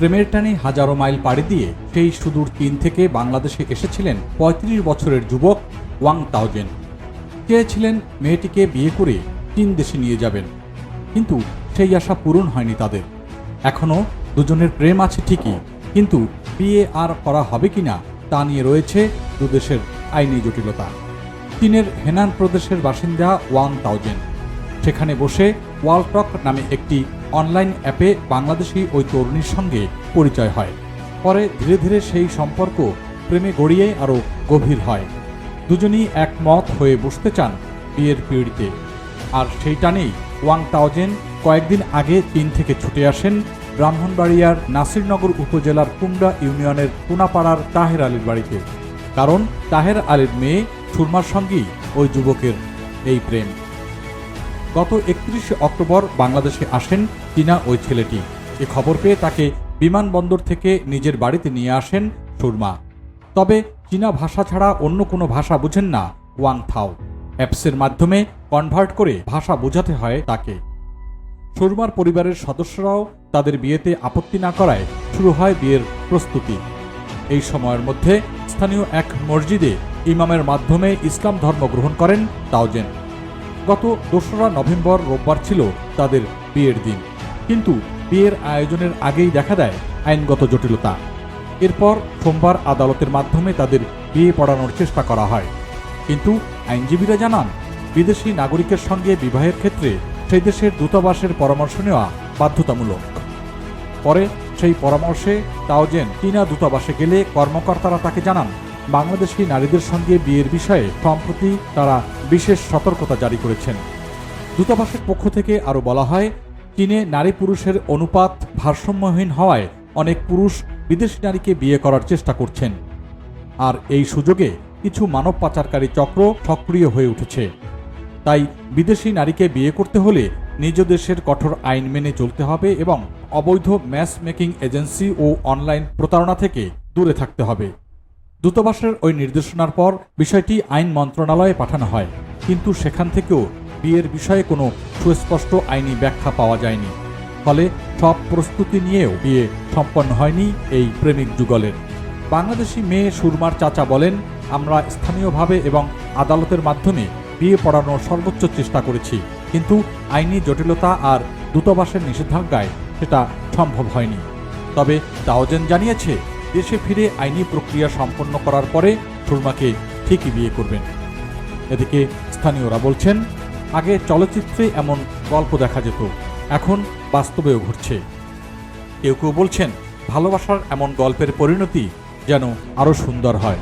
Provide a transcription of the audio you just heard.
প্রেমের টানে হাজারো মাইল পাড়ি দিয়ে সেই সুদূর চীন থেকে বাংলাদেশে এসেছিলেন ৩৫ বছরের যুবক ওয়াং তাওজেন। চেয়েছিলেন মেয়েটিকে বিয়ে করে চীন দেশে নিয়ে যাবেন? কিন্তু সেই আশা পূরণ হয়নি তাদের। এখনও দুজনের প্রেম আছে ঠিকই, কিন্তু বিয়ে আর করা হবে কিনা তা নিয়ে রয়েছে দুদেশের আইনি জটিলতা। চীনের হেনান প্রদেশের বাসিন্দা ওয়াং তাওজেন। সেখানে বসে ওয়ালটক নামে একটি অনলাইন অ্যাপে বাংলাদেশি ওই তরুণীর সঙ্গে পরিচয় হয়। পরে ধীরে ধীরে সেই সম্পর্ক প্রেমে গড়িয়ে আরও গভীর হয়। দুজনই একমত হয়ে বসতে চান বিয়ের পিড়িতে। আর সেই টানেই ওয়াং তাওজেন কয়েকদিন আগে চীন থেকে ছুটে আসেন ব্রাহ্মণবাড়িয়ার নাসিরনগর উপজেলার কুমড়া ইউনিয়নের পুনাপাড়ার তাহের আলীর বাড়িতে। কারণ তাহের আলীর মেয়ে সুরমার সঙ্গেই ওই যুবকের এই প্রেম। গত একত্রিশে অক্টোবর বাংলাদেশে আসেন চীনা ওই ছেলেটি। এ খবর পেয়ে তাকে বিমানবন্দর থেকে নিজের বাড়িতে নিয়ে আসেন সুরমা। তবে চীনা ভাষা ছাড়া অন্য কোনো ভাষা বুঝেন না ওয়াং থাও। অ্যাপসের মাধ্যমে কনভার্ট করে ভাষা বোঝাতে হয় তাকে। সুরমার পরিবারের সদস্যরাও তাদের বিয়েতে আপত্তি না করায় শুরু হয় বিয়ের প্রস্তুতি। এই সময়ের মধ্যে স্থানীয় এক মসজিদে ইমামের মাধ্যমে ইসলাম ধর্ম গ্রহণ করেন তাওজেন। গত দোসরা নভেম্বর রোববার ছিল তাদের বিয়ের দিন। কিন্তু বিয়ের আয়োজনের আগেই দেখা দেয় আইনগত জটিলতা। এরপর সোমবার আদালতের মাধ্যমে তাদের বিয়ে পড়ানোর চেষ্টা করা হয়। কিন্তু আইনজীবীরা জানান, বিদেশি নাগরিকের সঙ্গে বিবাহের ক্ষেত্রে সেই দেশের দূতাবাসের পরামর্শ নেওয়া বাধ্যতামূলক। পরে সেই পরামর্শে তাওজেন চীনা দূতাবাসে গেলে কর্মকর্তারা তাকে জানান বাংলাদেশি নারীদের সঙ্গে বিয়ের বিষয়ে সম্প্রতি তারা বিশেষ সতর্কতা জারি করেছেন। দূতাবাসের পক্ষ থেকে আরও বলা হয়, চীনে নারী পুরুষের অনুপাত ভারসাম্যহীন হওয়ায় অনেক পুরুষ বিদেশি নারীকে বিয়ে করার চেষ্টা করছেন। আর এই সুযোগে কিছু মানব পাচারকারী চক্র সক্রিয় হয়ে উঠেছে। তাই বিদেশি নারীকে বিয়ে করতে হলে নিজ দেশের কঠোর আইন মেনে চলতে হবে এবং অবৈধ ম্যাচ মেকিং এজেন্সি ও অনলাইন প্রতারণা থেকে দূরে থাকতে হবে। দূতাবাসের ওই নির্দেশনার পর বিষয়টি আইন মন্ত্রণালয়ে পাঠানো হয়। কিন্তু সেখান থেকেও বিয়ের বিষয়ে কোনো সুস্পষ্ট আইনি ব্যাখ্যা পাওয়া যায়নি। ফলে সব প্রস্তুতি নিয়েও বিয়ে সম্পন্ন হয়নি এই প্রেমিক যুগলের। বাংলাদেশি মেয়ে সুরমার চাচা বলেন, আমরা স্থানীয়ভাবে এবং আদালতের মাধ্যমে বিয়ে পড়ানোর সর্বোচ্চ চেষ্টা করেছি। কিন্তু আইনি জটিলতা আর দূতাবাসের নিষেধাজ্ঞায় সেটা সম্ভব হয়নি। তবে তাওজেন জানিয়েছে দেশে ফিরে আইনি প্রক্রিয়া সম্পন্ন করার পরে সুরমাকে ঠিকই বিয়ে করবেন। এদিকে স্থানীয়রা বলছেন, আগে চলচ্চিত্রে এমন গল্প দেখা যেত, এখন বাস্তবেও ঘটছে। কেউ কেউ বলছেন, ভালোবাসার এমন গল্পের পরিণতি যেন আরও সুন্দর হয়।